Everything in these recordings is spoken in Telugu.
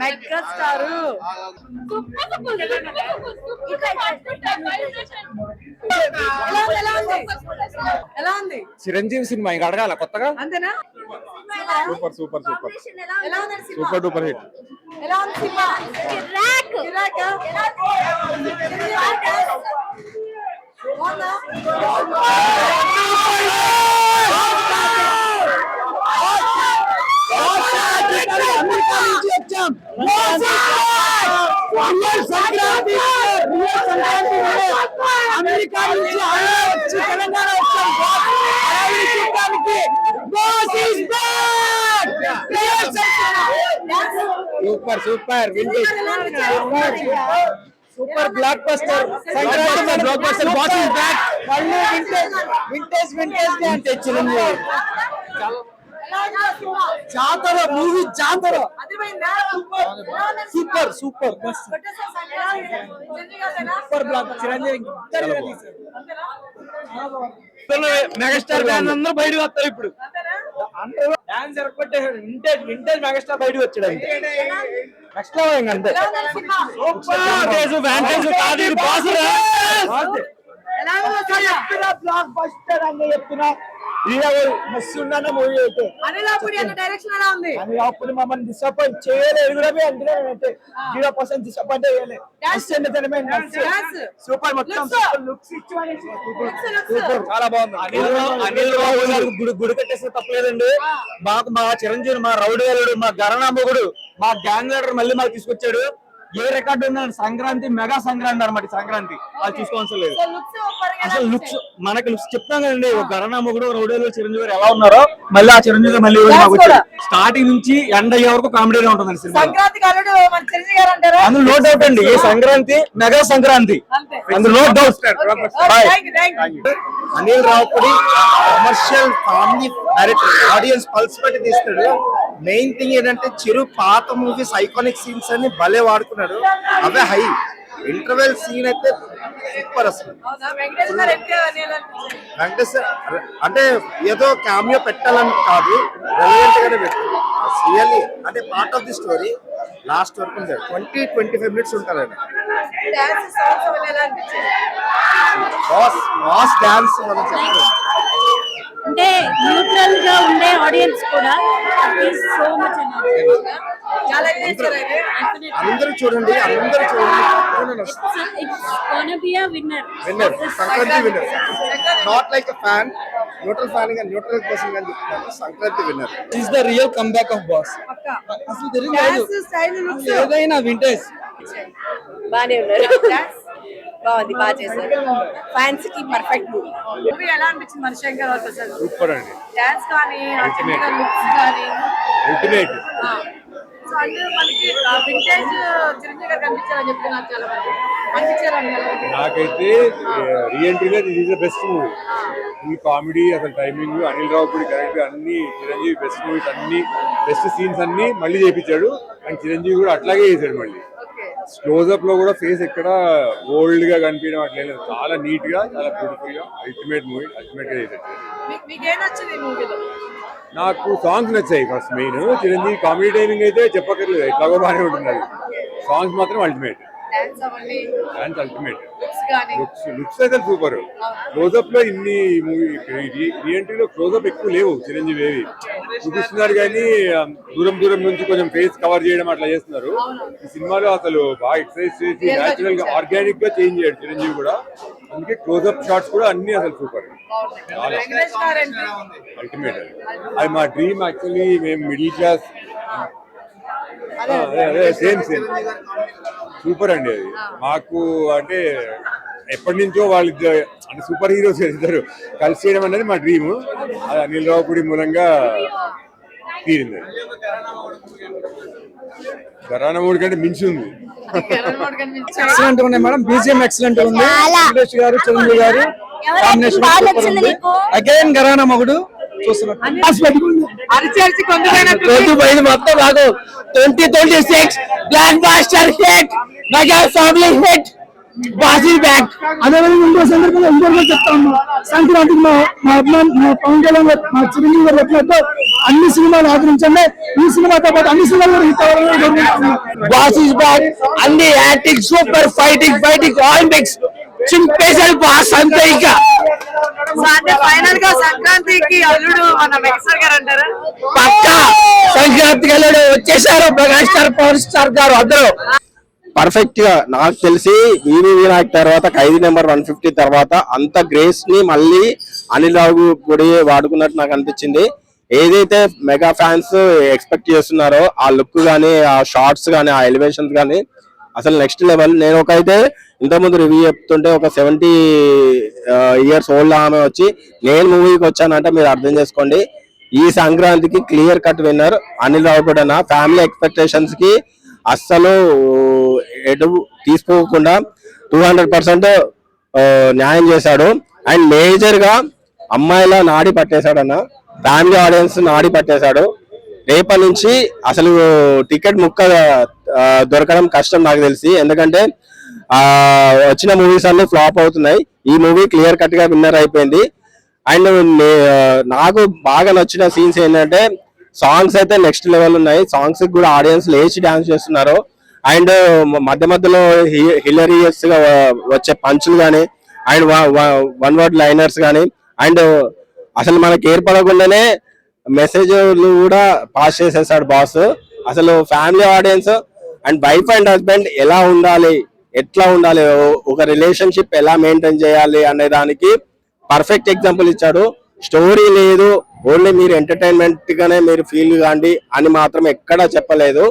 మెగా స్టార్ ఎలా ఉంది ఎలా ఉంది? ఎలా ఉంది? చిరంజీవి సినిమా ఇంకా అడగాల కొత్తగా? అంతేనా? Super super super. ఎలా ఉంది సినిమా? Super duper hit. ఎలా ఉంది సినిమా? అమెరికా నుంచి వచ్చి తెలంగాణ వచ్చాం చూడడానికి super super vintage? Super blockbuster Blockbuster, blockbuster, boss is back. మళ్ళీ వింటేజ్ వింటేజ్ వింటేజ్ ఉంది సినిమా? జాతర మూవీ జాతర? Super super? Super block Chiranjeevi? Megastar fan అందరూ బయటకు వస్తారు ఇప్పుడు? డాన్స్ ఎరగొట్టేసాడు వింటేజ్ వింటేజ్ మెగాస్టార్ బయటకు వచ్చాడు నెక్స్ట్ లెవెల్ అంతే కాదు బాస్? బ్లాక్ బస్టర్ అని చెప్తున్నా మూవీ అయితే? మమ్మల్ని డిసప్పాయింట్ చేయలేదు. కూడా మేము అందులో మేమైతే జీరో పర్సెంట్ డిసప్పాయింట్ చేయలేదు. Dance. సూపర్ మొత్తం. Looks. లుక్స్ ఇచ్చి Looks, looks. చాలా బాగుంది. అనిల్ రావు అనిల్ రావు గారు గుడి గుడి కట్టేస్తే తప్పలేదండి. మాకు మా చిరంజీవి మా రౌడీ గారు మా గరణామగుడు మా గ్యాంగ్ లీడర్ మళ్ళీ మాకు తీసుకొచ్చాడు. ఏ రికార్డు ఉందండి సంక్రాంతి మెగా సంక్రాంతి అనమాట సంక్రాంతి. అది చూసుకోవాల్సిన లేదు. సో లుక్స్ పరంగా ఎలా అసలు లుక్స్? మనకి లుక్స్ చెప్తాం కదండి ఒక గరణామగుడు రౌడీలో చిరంజీవి గారు ఎలా ఉన్నారో మళ్ళీ ఆ చిరంజీవి గారు మళ్ళీ స్టార్టింగ్ నుంచి ఎండ్ అయ్యే వరకు ఉంటుందండి సినిమా. గారు అంటారా? అందులో నో డౌట్ అండి ఈ సంక్రాంతి మెగా సంక్రాంతి. అందులో no doubt Anil Ravipudi commercial family director audience pulse పెట్టి తీస్తాడు. మెయిన్ థింగ్ ఏంటంటే చిరు పాత మూవీస్ ఐకానిక్ సీన్స్ అన్ని భలే వాడుకున్నాడు. అవే హై ఇంటర్వెల్ సీన్ అయితే సూపర్ అసలు. అని? వెంకటేశ్వర అంటే ఏదో క్యామియో పెట్టాలని కాదు రెలవెంట్ గానే పెట్టాడు. రియల్లీ అంటే part of the story last వరకు ట్వంటీ ట్వంటీ ఫైవ్ మినిట్స్ అనిపించాయి? బాస్ బాస్ డాన్స్ మనం చెప్పలేదు అంటే న్యూట్రల్గా ఉండే ఆడియన్స్ కూడా సో మచ్ అందరూ చూడండి అందరూ చూడండి. Winner winner Sankranti winner not like a fan neutral ఫ్యాన్గా neutral పర్సన్గా చెప్తున్నాను Sankranti winner is the real comeback of boss పక్కా. అసలు ఏదైనా వింటేజ్ బానే ఉన్నారు. బాగుంది బాగా చేశారు. ఫ్యాన్స్కి పర్ఫెక్ట్ మూవీ మూవీ ఎలా అనిపించింది మన శంకర్ అసలు సూపర్ అండి. డాన్స్ కానీ లుక్స్ కానీ. అల్టిమేట్ సో అంటే మనకి వింటేజ్ చిరంజీవి గారు కనిపించారని చెప్తున్నారు చాలా మంది. అనిపించారని నాకైతే రీఎంట్రీగా this is the best movie ఈ కామెడీ అసలు టైమింగ్ అనిల్ రావుపూడి కరెక్ట్ అన్ని చిరంజీవి బెస్ట్ మూవీస్ అన్ని బెస్ట్ సీన్స్ అన్ని మళ్ళీ చేయించాడు అండ్ చిరంజీవి కూడా అట్లాగే చేశాడు మళ్ళీ. ఓకే క్లోజ్అప్లో కూడా ఫేస్ ఎక్కడ ఓల్డ్గా కనిపించడం అట్లేదు చాలా నీట్గా చాలా బ్యూటిఫుల్గా అల్టిమేట్ మూవీ అల్టిమేట్గా నాకు సాంగ్స్ నచ్చాయి first main Chiranjeevi comedy timing అయితే చెప్పక్కర్లేదు ఎట్లాగో బాగానే ఉంటుంది సాంగ్స్ మాత్రం ultimate dance ultimate looks looks అయితే సూపర్ క్లోజ్అప్లో ఇన్ని రీఎంట్రీలో క్లోజ్అప్ ఎక్కువ లేవు చిరంజీవి ఏవి. చూపిస్తున్నారు కానీ దూరం దూరం నుంచి కొంచెం ఫేస్ కవర్ చేయడం అట్లా చేస్తున్నారు. ఈ సినిమాలో అసలు బాగా ఎక్సర్సైజ్ చేసి న్యాచురల్గా. ఆర్గానిక్గా చేంజ్ చేయాడు చిరంజీవి కూడా. అందుకే క్లోజ్అప్ షాట్స్ కూడా అన్ని అసలు సూపర్ అల్టిమేట్ అది. మా డ్రీమ్ యాక్చువల్లీ మేము middle class same same super అండి అది. మాకు అంటే ఎప్పటి నుంచో వాళ్ళిద్దరు అంటే సూపర్ హీరోస్ ఇద్దరు కలిసి చేయడం అనేది మా డ్రీమ్ అది అనిల్ రావుపూడి మూలంగా తీరింది. గరాన మూడు కంటే మించి ఉంది. ఎక్సలెంట్ ఉన్నాయి మేడం. బీజిఎం ఎక్సలెంట్ ఉంది. గారు చిరంజీవి గారు? అగైన్ గరానా మగుడు. చూస్తున్నారు మొత్తం నాకు twenty twenty six blockbuster hit mega family hit bhaji back అదేవిధంగా ఇంకో సందర్భంగా ఇంకోటి చెప్తా ఉన్నా. సంక్రాంతికి మా మా అభిమాన్ మా పవన్ కళ్యాణ్ గారు మా చిరంజీవి గారు చెప్పినట్టు అన్ని సినిమాలు ఆదరించండి. ఈ సినిమాతో పాటు అన్ని సినిమాలు బ్యాక్ అన్ని acting super fighting fighting all mix చింపేశాడు boss అంతే ఇంకా. సో అంటే ఫైనల్గా సంక్రాంతికి అల్లుడు మన గారు అంటారా? పక్క వచ్చేసారు మెగాస్టార్ పవర్ స్టార్ గారు అందరూ. పర్ఫెక్ట్గా నాకు తెలిసి వీరి వినాయక్ తర్వాత ఖైదీ నెంబర్ వన్ ఫిఫ్టీ తర్వాత అంత గ్రేస్ని మళ్ళీ అనిల్ రావు కూడా వాడుకున్నట్టు నాకు అనిపించింది. ఏదైతే మెగా ఫ్యాన్స్ ఎక్స్పెక్ట్ చేస్తున్నారో ఆ లుక్ గానీ ఆ షార్ట్స్ గానీ ఆ ఎలివేషన్స్ గానీ అసలు నెక్స్ట్ లెవెల్ నేను ఒక అయితే ఇంతకుముందు రివ్యూ చెప్తుంటే ఒక సెవెంటీ ఇయర్స్ ఓల్డ్ ఆమె వచ్చి నేను మూవీకి వచ్చానంటే మీరు అర్థం చేసుకోండి. ఈ సంక్రాంతికి క్లియర్ కట్ విన్నర్ అనిల్ రావుపూడన ఫ్యామిలీ ఎక్స్పెక్టేషన్స్కి అస్సలు ఎటు తీసుకోకుండా టూ హండ్రెడ్ పర్సెంట్ న్యాయం చేశాడు. అండ్ మేజర్గా అమ్మాయిల నాడి పట్టేశాడన్న ఫ్యామిలీ ఆడియన్స్ నాడి పట్టేశాడు. రేపటి నుంచి అసలు టికెట్ ముక్క దొరకడం కష్టం నాకు తెలిసి. ఎందుకంటే ఆ వచ్చిన మూవీస్ అన్ని ఫ్లాప్ అవుతున్నాయి. ఈ మూవీ క్లియర్ కట్గా విన్నర్ అయిపోయింది. అండ్ నాకు బాగా నచ్చిన సీన్స్ ఏంటంటే సాంగ్స్ అయితే నెక్స్ట్ లెవెల్ ఉన్నాయి. సాంగ్స్ కూడా ఆడియన్స్ లేచి డాన్స్ చేస్తున్నారు. అండ్ మధ్య మధ్యలో హిలరియస్గా వచ్చే పంచులు కానీ అండ్ వన్ వర్డ్ లైనర్స్ కానీ అండ్ అసలు మనకి ఏర్పడకుండానే మెసేజ్లు కూడా పాస్ చేసేసాడు బాస్ అసలు family audience and wife and husband ఎలా ఉండాలి ఎట్లా ఉండాలి ఒక రిలేషన్షిప్ ఎలా మెయింటైన్ చేయాలి అనే దానికి పర్ఫెక్ట్ ఎగ్జాంపుల్ ఇచ్చాడు. స్టోరీ లేదు ఓన్లీ మీరు ఎంటర్టైన్మెంట్ గానే మీరు ఫీల్ కాండి అని మాత్రం ఎక్కడా చెప్పలేదు.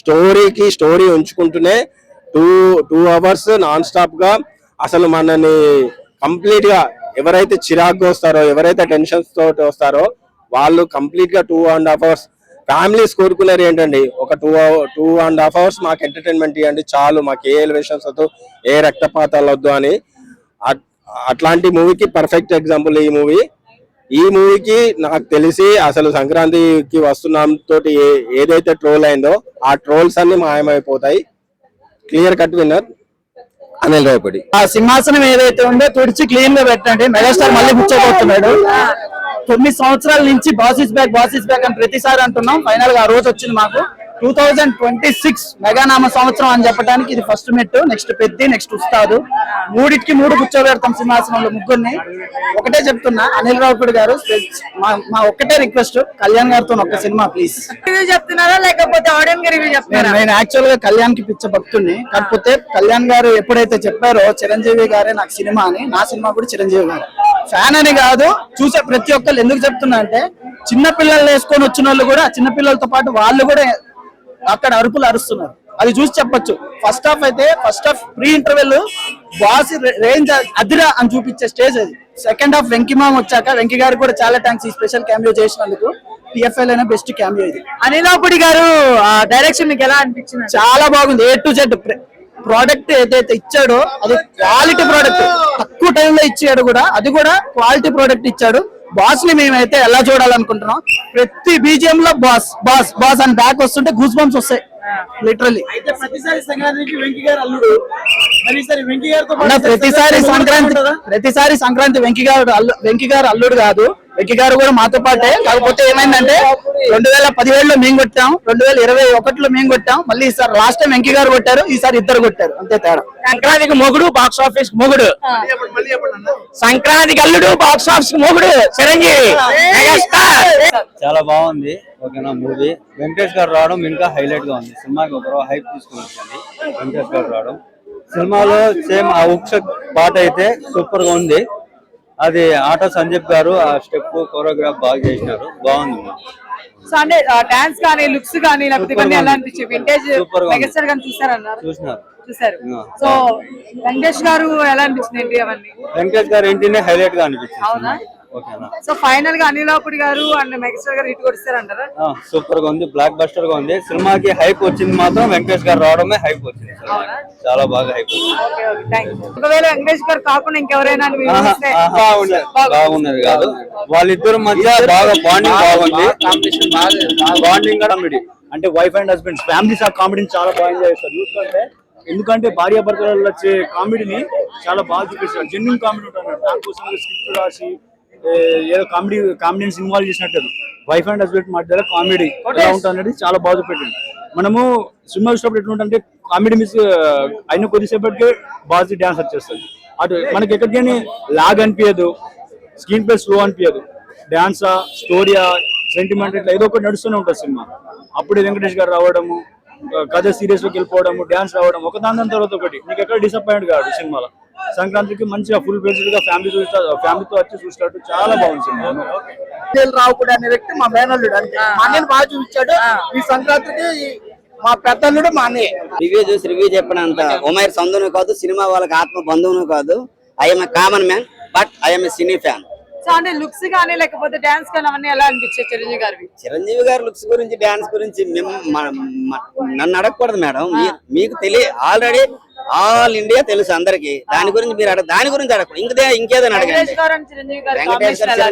స్టోరీకి స్టోరీ ఉంచుకుంటూనే టూ టూ అవర్స్ నాన్ స్టాప్గా అసలు మనని కంప్లీట్గా ఎవరైతే చిరాగ్గా వస్తారో ఎవరైతే టెన్షన్స్ తోటి వస్తారో వాళ్ళు కంప్లీట్గా two and half hours families కోరుకునేది ఏంటండి? ఒక two two and half hours మాకు ఎంటర్టైన్మెంట్ ఇవ్వండి చాలు. మాకు ఏ ఎలివేషన్స్ వద్దు ఏ రక్తపాతాలు వద్దు అని. అట్- అట్లాంటి మూవీకి పర్ఫెక్ట్ ఎగ్జాంపుల్ ఈ మూవీ. ఈ మూవీకి నాకు తెలిసి అసలు సంక్రాంతికి వస్తున్నాం తోటి ఏ- ఏదైతే ట్రోల్ అయిందో ఆ ట్రోల్స్ అన్ని మాయమైపోతాయి. Clear cut winner Anil Ravipudi ఆ సింహాసనం ఏదైతే ఉందో తుడిచి క్లీన్గా పెట్టండి. మెగాస్టార్ మళ్ళీ కూర్చోబోతున్నాడు తొమ్మిది సంవత్సరాల నుంచి బాసిస్ బ్యాక్ బాసిస్ బ్యాక్ అని ప్రతిసారి అంటున్నాం. ఫైనల్గా ఆ రోజు వచ్చింది మాకు. టూ థౌజండ్ ట్వంటీ సిక్స్ మెగానామ సంవత్సరం అని చెప్పడానికి ఇది ఫస్ట్ మెట్టు నెక్స్ట్ పెద్ది నెక్స్ట్ ఉస్తాదు. మూడిటికి మూడు కూర్చోబెడతాం సింహాసనంలో ముగ్గురిని. ఒకటే చెప్తున్నా అనిల్ రావుపూడి గారు మా- ఒక్కటే రిక్వెస్ట్ కళ్యాణ్ గారితో ఒక్క సినిమా ప్లీజ్. రివ్యూ చెప్తున్నారా లేకపోతే ఆడియన్స్గా రివ్యూ నేను చెప్తున్నారా? నేను యాక్చువల్గా కళ్యాణ్కి పిచ్చ భక్తుడిని కాకపోతే కళ్యాణ్ గారు ఎప్పుడైతే చెప్పారో చిరంజీవి గారే నాకు సినిమా అని నా సినిమా కూడా చిరంజీవి గారు. ఫ్యాన్ అని కాదు చూసే ప్రతి ఒక్కళ్ళు ఎందుకు చెప్తున్నా అంటే చిన్న పిల్లలు వేసుకొని వచ్చిన వాళ్ళు కూడా చిన్న పిల్లలతో పాటు వాళ్ళు కూడా అక్కడ అరుపులు అరుస్తున్నారు. అది చూసి చెప్పొచ్చు. ఫస్ట్ హాఫ్ అయితే first half pre interval boss range అదిరా అని చూపించే స్టేజ్ అది. సెకండ్ హాఫ్ వెంకిమామ్ వచ్చాక వెంకి గారికి కూడా చాలా థ్యాంక్స్ ఈ స్పెషల్ క్యామియో చేసినందుకు. టిఎఫ్ఎల్ అయినా బెస్ట్ క్యామియో ఇది. అనిలాపుడి గారు డైరెక్షన్ మీకు ఎలా అనిపించింది? చాలా బాగుంది. ఏ టు జెడ్ ప్రోడక్ట్ ఏదైతే ఇచ్చాడో అది క్వాలిటీ ప్రోడక్ట్. తక్కువ టైంలో ఇచ్చాడు కూడా అది కూడా క్వాలిటీ ప్రోడక్ట్ ఇచ్చాడు. బాస్ని మేమైతే ఎలా చూడాలనుకుంటున్నాం? ప్రతి బీజిఎం లో బాస్ బాస్ బాస్ అని బ్యాక్ వస్తుంటే గూస్ బంప్స్ వస్తాయి లిటరల్లీ అయితే ప్రతిసారి సంక్రాంతికి వెంకీ గారు అల్లుడు. అన్న ప్రతిసారి సంక్రాంతి ప్రతిసారి సంక్రాంతి వెంకి గారు అల్లు వెంకి గారు అల్లుడు కాదు. వెంకి గారు కూడా మాతో పాటే. కాకపోతే ఏమైందంటే రెండు వేల పదిహేడులో మేము కొట్టాం. రెండు వేల ఇరవై ఒకటిలో మేము కొట్టాం. మళ్ళీ ఈసారి లాస్ట్ టైం వెంకి గారు కొట్టారు. ఈసారి ఇద్దరు కొట్టారు. అంతే తేడా. సంక్రాంతికి మొగుడు బాక్స్ ఆఫీస్ మొగుడు. మళ్ళీ చెప్పండి అన్న. సంక్రాంతికి అల్లుడు బాక్స్ ఆఫీస్ మొగుడు. చిరంజీవి చాలా బాగుంది. ఓకేనా మూవీ. వెంకటేష్ గారు రావడం ఇంకా హైలైట్గా ఉంది. సినిమాకి ఒక హైప్ తీసుకుని వచ్చింది వెంకటేష్ గారు రావడం. సినిమాలో సేమ్ ఆ ఉక్ష పాట అయితే సూపర్గా ఉంది అది ఆట సందీప్ గారు ఆ స్టెప్ కోరియోగ్రాఫ్ బాగా చేసినారు బాగుంది. సో అంటే డాన్స్ కానీ లుక్స్ కానీ లేకపోతే ఇవన్నీ ఎలా అనిపించాయి వింటేజ్. మెగాస్టార్ గారిని చూసారన్నారు చూసినారు చూసారు. సో వెంకటేష్ గారు ఎలా అనిపించింది ఏంటి అవన్నీ వెంకటేష్ గారు ఏంటినే హైలైట్గా అనిపించింది అవునా? సో ఫైనల్గా అనిలాపుడి గారు అండ్ మెగాస్టార్ గారు ఇటు కొడిస్తారంటారా సూపర్గా ఉంది బ్లాక్ బస్టర్గా ఉంది. సినిమాకి హైప్ వచ్చింది మాత్రం వెంకటేష్ గారు రావడమే హైప్ వచ్చింది. చాలా బాగా హైప్ ఒకవేళ వెంకటేష్ గారు కాకుండా ఇంకెవరైనా కాదు. వాళ్ళిద్దరి మధ్య బాగా బాండింగ్ బాగుంది. బాండింగ్ కూడా కామెడీ అంటే వైఫ్ అండ్ హస్బెండ్ ఫ్యామిలీస్ ఆ కామెడీని చాలా బాగా ఎంజాయ్ చేస్తారు. ఎందుకంటే ఎందుకంటే భార్య భర్తలలో వచ్చే కామెడీని చాలా బాగా చూపిస్తారు. జెన్యున్ కామెడీ ఉంటుంది. దానికోసం స్క్రిప్ట్ రాసి ఏదో కామెడీ కామెడీని ఇన్వాల్వ్ చేసినట్టు వైఫ్ అండ్ హస్బెండ్ మధ్యలో కామెడీ ఎలా ఉంటుంది అనేది చాలా బాగా పెట్టింది మనము సినిమా చూసినప్పుడు ఎట్లుంటే కామెడీ మిస్ అయిన కొద్దిసేపటికే బాగా డాన్స్ వచ్చేస్తుంది. అటు మనకి ఎక్కడికైనా లాగ్ అనిపించదు స్క్రీన్ ప్లే స్లో అనిపించదు డాన్సా స్టోరీయా సెంటిమెంట్ ఇట్లా ఏదో ఒకటి నడుస్తూనే ఉంటుంది సినిమా. అప్పుడు వెంకటేష్ గారు రావడము కథ సీరియస్లోకి వెళ్ళిపోవడము డాన్స్ రావడం ఒక దాని దాని తర్వాత ఒకటి. నీకు ఎక్కడ డిసప్పాయింట్ కాదు సినిమాలో. సంక్రాంతికి మంచిగా ఫుల్ ఫ్లెడ్జ్డ్గా ఫ్యామిలీ చూస్తా ఫ్యామిలీతో వచ్చి చూసినట్టు చాలా బాగుంది సినిమా. అనిల్ రావుపూడి అనే వ్యక్తి మా మేనల్లుడు మా అన్నయ్యని బాగా చూపించాడు. ఈ సంక్రాంతికి మా పెద్దల్లుడు మా అన్నయ్య. రివ్యూ చూసి రివ్యూ చెప్పినంత ఉమైర్ సందును కాదు సినిమా వాళ్ళకి ఆత్మ బంధువును కాదు. I'm common man but I'm a cine fan. So అంటే లుక్స్ కానీ లేకపోతే డాన్స్ కానీ అవన్నీ ఎలా అనిపించాయి చిరంజీవి గారివి? చిరంజీవి గారి లుక్స్ గురించి డాన్స్ గురించి మేము నన్ను అడగకూడదు మేడం. మీకు తెలియ ఆల్రెడీ ఆల్ ఇండియా తెలుసు అందరికి. దాని గురించి మీరు అడగ దాని గురించి అడగకూడదు. ఇంకదే ఇంకేదని అడగండి. వెంకటేష్ గారు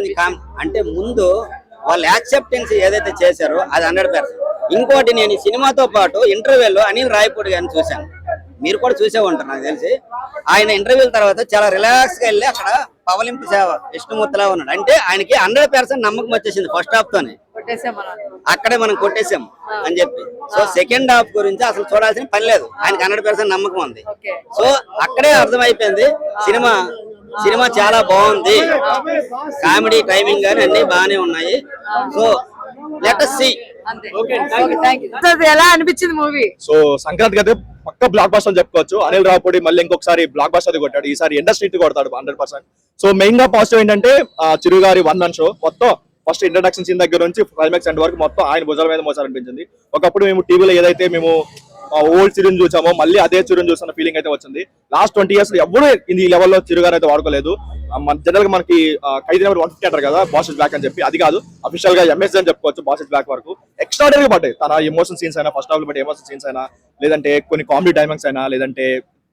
అంటే ముందు వాళ్ళు యాక్సెప్టెన్స్ ఏదైతే చేశారో అది హండ్రెడ్ పర్సెంట్. ఇంకోటి నేను ఈ సినిమాతో పాటు ఇంటర్వ్యూలో అనిల్ రాయపూడి గారిని చూశాను. మీరు కూడా చూసే ఉంటారు నాకు తెలిసి. ఆయన ఇంటర్వ్యూల తర్వాత చాలా రిలాక్స్గా వెళ్ళి అక్కడ పవలింపు సేవ విష్ణుమూర్తిలా ఉన్నాడు. అంటే ఆయనకి హండ్రెడ్ నమ్మకం వచ్చేసింది ఫస్ట్ హాఫ్ తోనే అక్కడే మనం కొట్టేసాం అని చెప్పి. సో సెకండ్ హాఫ్ గురించి అసలు చూడాల్సిన పని లేదు. ఆయనకి హండ్రెడ్ పర్సెంట్ నమ్మకం ఉంది. సో అక్కడే అర్థమైపోయింది సినిమా సినిమా చాలా బాగుంది. కామెడీ టైమింగ్ గానీ అన్ని బాగానే ఉన్నాయి. సో ఎలా అనిపించింది మూవీ సో సంక్రాంతికి అయితే పక్క బ్లాక్ బాస్టర్ అని చెప్పుకోవచ్చు. అనిల్ రావుపూడి మళ్ళీ ఇంకొకసారి బ్లాక్ బాస్టర్ కొట్టాడు. ఈసారి ఇండస్ట్రీ కొడతాడు హండ్రెడ్ పర్సెంట్. సో మెయిన్గా పాజిటివ్ ఏంటంటే ఆ, చిరు గారి వన్ మన్ షో మొత్తం ఫస్ట్ ఇంట్రడక్షన్ సీన్ దగ్గర నుంచి క్లైమాక్స్ ఎండ్ వరకు మొత్తం ఆయన భుజాల మీద మోసారనిపించింది. ఒకప్పుడు మేము టీవీలో ఏదైతే మేము ఓల్డ్ చిరుని చూసామో మళ్ళీ అదే చిరుని చూస్తున్న ఫీలింగ్ అయితే వచ్చింది. లాస్ట్ ట్వంటీ ఇయర్స్ ఎవరు ఈ లెవెల్లో చిరుగారు అయితే వాడుకోలేదు. జనరల్గా మనకి ఖైదీ నెంబర్ వన్ ఫిఫ్టీ అంటారు కదా బాసెస్ బ్యాక్ అని చెప్పి. అది కాదు అఫీషియల్గా ఎంఎస్ అని చెప్పుకోవచ్చు బాసెస్ బ్యాక్ వరకు. ఎక్స్ట్రాడనరీ పడ్డాయి. తన ఎమోషన్ సీన్స్ అయినా ఫస్ట్ హాఫ్ బట్టి ఎమోషన్ సీన్స్ అయినా లేదంటే కొన్ని కామెడీ డైమంగ్స్ అయినా లేదంటే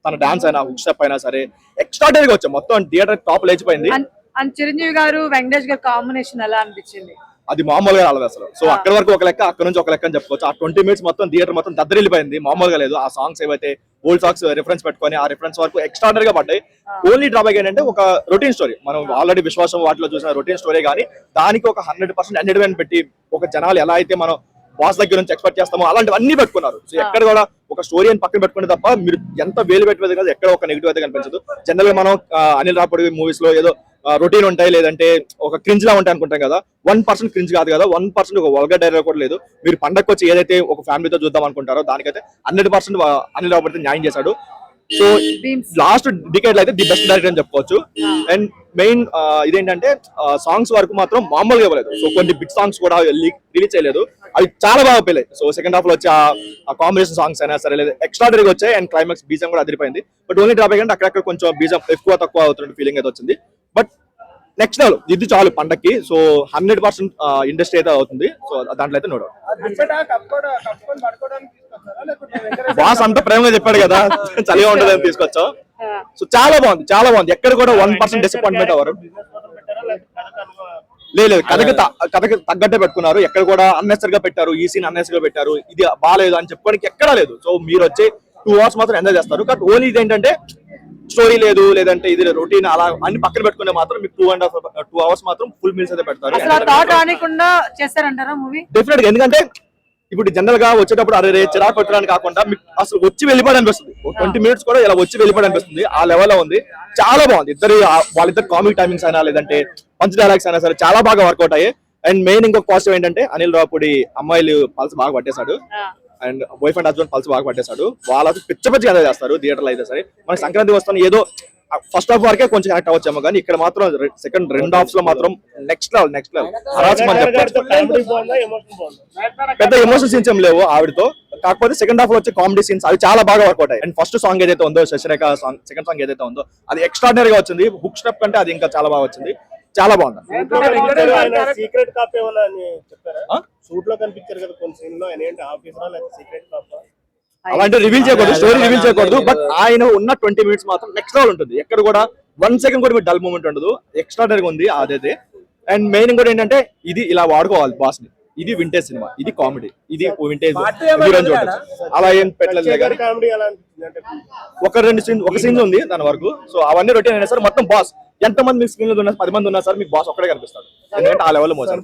తన డాన్స్ అయినా హుక్ స్టెప్ అయినా సరే ఎక్స్ట్రాడనరీగా వచ్చాయి. మొత్తం థియేటర్ టాప్ లేచిపోయింది. అండ్ చిరంజీవి గారు వెంకటేష్ గారు కాంబినేషన్ ఎలా అనిపించింది? అది మామూలుగా రాలేదు అసలు. సో అక్కడ వరకు ఒక లెక్క అక్కడ నుంచి ఒక లెక్క అని చెప్పుకోవచ్చు. ఆ ట్వంటీ మినిట్స్ మొత్తం థియేటర్ మొత్తం దద్దరిల్లిపోయింది. మామూలుగా లేదు. ఆ సాంగ్స్ ఏవైతే ఓల్డ్ సాంగ్స్ రిఫరెన్స్ పెట్టుకొని ఆ రిఫరెన్స్ వరకు ఎక్స్ట్రాడనరీ గా పడ్డాయి. ఓన్లీ డ్రాబ్యాక్ ఏంటంటే ఒక రొటీన్ స్టోరీ మనం ఆల్రెడీ విశ్వాసం వాటిలో చూసిన రొటీన్ స్టోరీ కానీ దానికి ఒక హండ్రెడ్ పర్సెంట్ ఎంటర్టైన్మెంట్ పెట్టి ఒక జనాలు ఎలా అయితే మనం బాస్ దగ్గర నుంచి ఎక్స్పెక్ట్ చేస్తామో అలాంటివన్నీ పెట్టుకున్నారు. సో ఎక్కడ కూడా ఒక స్టోరీ అని పక్కన పెట్టుకునే తప్ప మీరు ఎంత వేలు పెట్టేది కాదు ఎక్కడ ఒక నెగిటివ్ అయితే కనిపించదు. జనరల్గా మనం అనిల్ రాపడి మూవీస్లో ఏదో రొటీన్ ఉంటాయి. లేదంటే ఒక క్రింజ్ లా ఉంటాయి అనుకుంటాం కదా. వన్ పర్సెంట్ క్రింజ్ కాదు కదా. వన్ పర్సెంట్ ఒక వల్గర్ డైలాగ్ కూడా లేదు. మీరు పండగకి వచ్చి ఏదైతే ఒక ఫ్యామిలీతో చూద్దాం అనుకుంటారో దానికైతే హండ్రెడ్ పర్సెంట్ అనిల్ రాపడి న్యాయం చేశాడు. సో లాస్ట్ డికేడ్ అయితే ది బెస్ట్ డైరెక్టర్ అని చెప్పుకోవచ్చు. అండ్ మెయిన్ ఇదేంటంటే సాంగ్స్ వరకు మాత్రం మామూలుగా ఇవ్వలేదు. సో కొన్ని బిగ్ సాంగ్స్ కూడా రిలీజ్ చేయలేదు. అవి చాలా బాగా పెళ్ళాయి. సో సెకండ్ హాఫ్లో వచ్చి ఆ కాంబినేషన్ సాంగ్స్ అయినా సరే లేదా ఎక్స్ట్రాడరీగా వచ్చాయి. అండ్ క్లైమాక్స్ బీజం కూడా అదిరిపోయింది. బట్ ఓన్లీ డ్రాబ్యాక్ అంటే అక్కడక్కడ కొంచెం బీజం ఎక్కువ తక్కువ అవుతున్న ఫీలింగ్ అయితే వచ్చింది. బట్ నెక్స్ట్ లెవెల్ ఇది చాలు పండక్కి. సో హండ్రెడ్ పర్సెంట్ ఇండస్ట్రీ అయితే అవుతుంది. సో దాంట్లో అయితే నో బాస్ అంత ప్రేమగా చెప్పాడు కదా. చలిగా ఉండదు అని తీసుకొచ్చాం సో చాలా బాగుంది చాలా బాగుంది. ఎక్కడ కూడా వన్ పర్సెంట్ డిసప్పాయింట్మెంట్ అవ్వరు. లేదు లేదు. కథకి త- కథకి తగ్గట్టే పెట్టుకున్నారు. ఎక్కడ కూడా అన్నెసరిగా పెట్టారు. ఈ సీన్ అన్నెసరిగా పెట్టారు. ఇది బాగాలేదు అని చెప్పుకోవడానికి ఎక్కడా లేదు. సో మీరు వచ్చే టూ అవర్స్ మాత్రం ఎంజాయ్ చేస్తారు. బట్ ఓన్లీ ఇది ఏంటంటే స్టోరీ లేదు లేదంటే ఇది రొటీన్ అలా అన్ని పక్కన పెట్టుకునే మాత్రం మీకు two and half two hours మాత్రం ఫుల్ మీల్స్ అయితే పెడతారు. డెఫినెట్గా ఎందుకంటే ఇప్పుడు జనరల్గా వచ్చేటప్పుడు అరే రే చిరాకు పెట్టడానికి కాకుండా మీకు అసలు వచ్చి వెళ్ళిపోవడం అనిపిస్తుంది. ట్వంటీ మినిట్స్ కూడా ఇలా వచ్చి వెళ్ళిపోవడం అనిపిస్తుంది. ఆ లెవెల్లో ఉంది. చాలా బాగుంది. ఇద్దరు వాళ్ళిద్దరు కామిక్ టైమింగ్స్ అయినా లేదంటే పంచ్ డైలాగ్స్ అయినా సరే చాలా బాగా వర్కౌట్ అయ్యాయి. అండ్ మెయిన్ ఇంకొక పాజిటివ్ ఏంటంటే అనిల్ రాపుడి అమ్మాయిలు పల్స్ బాగా పట్టేశాడు. And wife and husband pulse బాగా పట్టేశాడు. వాళ్ళు పిచ్చ పిచ్చ ఎంజాయ్ చేస్తారు థియేటర్లో అయితే సరే. మనకి సంక్రాంతి వస్తాను ఏదో ఫస్ట్ హాఫ్ వరకే కొంచెం కనెక్ట్ అవ్వచ్చేమో కానీ ఇక్కడ మాత్రం సెకండ్ రెండు హాఫ్స్లో మాత్రం నెక్స్ట్ లెవెల్ నెక్స్ట్ లెవెల్ అని పెద్ద ఎమోషన్ సీన్స్ ఏం లేవు ఆవిడతో. కాకపోతే సెకండ్ హాఫ్ వచ్చే కామెడీ సీన్స్ అవి చాలా బాగా వర్కౌట్ అయ్యాయి. అండ్ ఫస్ట్ సాంగ్ ఏదైతే ఉందో శశిరేఖ సాంగ్ సెకండ్ సాంగ్ ఏదైతే ఉందో అది ఎక్స్ట్రాడినరీగా వచ్చింది. హుక్ స్టెప్ కంటే అది ఇంకా చాలా బాగా వచ్చింది. చాలా బాగుంది. సూట్లో కనిపించారు కదా కొన్ని సీన్లో ఆయన ఏంటి ఆఫీసరా లేకపోతే సీక్రెట్ కాప్ అలాంటి రివీల్ చేయకూడదు స్టోరీ రివీల్ చేయకూడదు బట్ ఆయన ఉన్న ట్వంటీ మినిట్స్ మాత్రం నెక్స్ట్ లెవెల్ ఉంటుంది. ఎక్కడ కూడా వన్ సెకండ్ కూడా మీరు డల్ మూమెంట్ ఉండదు. ఎక్స్ట్రాడనరీగా ఉంది అదైతే. అండ్ మెయిన్ కూడా ఏంటంటే ఇది ఇలా వాడుకోవాలి బాస్ని ఇది వింటేజ్ సినిమా ఇది కామెడీ ఇది వింటేజ్ చూడొచ్చు. అలా ఏం పెట్టలేదు ఒక రెండు సీన్ ఒక సీన్ ఉంది దాని వరకు. సో అవన్నీ రొటీన్ అయినా సరే మొత్తం బాస్ ఎంత మంది మీకు స్క్రీన్లో ఉన్నా పది మంది ఉన్నా సార్ మీకు బాస్ ఒక్కడే కనిపిస్తాడు. ఎందుకంటే ఆ లెవెల్ మోసారు.